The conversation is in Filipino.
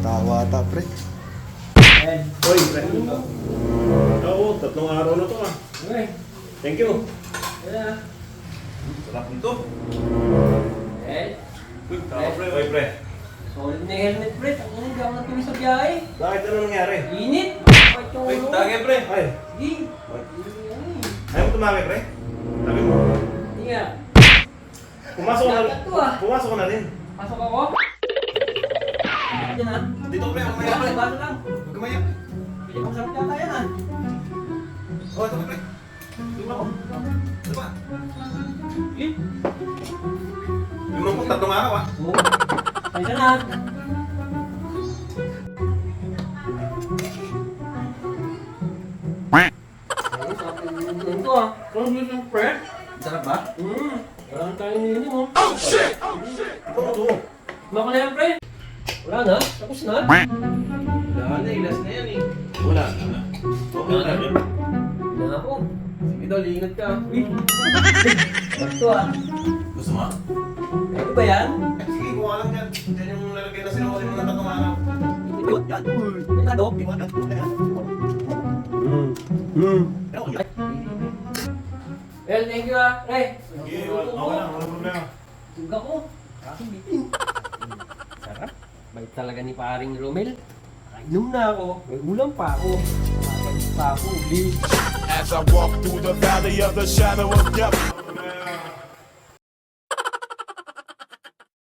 Tawa ta, pre. Hoy, pre. Oo, tatlong araw na to ah. Okay. Thank you. Ayan. Sarap nito. Eh, Uy, tama pre. Uy, pre. solid na helmet, pre. Ang hindi ako natuloy sa biyahe. Bakit ano nangyari? Init. Uy, tagay pre. Ay, Sige. ayaw mo tumaki pre? Sabi mo. Hindi nga. Pumasok ka na. Ah. Pumasok ka na rin. Pasok ako. Ayan ah. Dito pre, ako Kaya pre, baso lang. Huwag kumaya. Pili kong sarap yata yan ah. Oo, ito pre. Tingnan ko. Ano ba? Sige. Limang ko tatlong araw ah. Oo. Na. Ayun, sarap yung ganito ah. Kung gusto pre. Sarap ba? Hmm. Wala na tayong nini mo. Ito mo to. Mako na yan, pre. Wala na. Tapos na. Wala na, ilas na yan eh. Wala na. Okay na rin. Wala na ako. Sige daw, liingat ka. Uy. Ito ah. Gusto mo? Ito ba yan? Sige, kuha lang dyan. Dyan yung lalagay na sinuotin mo na tatlong araw. Ito yan. Ito do. Hmm. Hmm. Well, thank you ah. Pre. Sige, wala okay lang, wala problema. Tuga ko. Sarap. Bait talaga ni paring Romel. Nakainom na ako. May ulam pa ako. Nakakalis pa ako. Uli. As I walk through the valley of the shadow of death.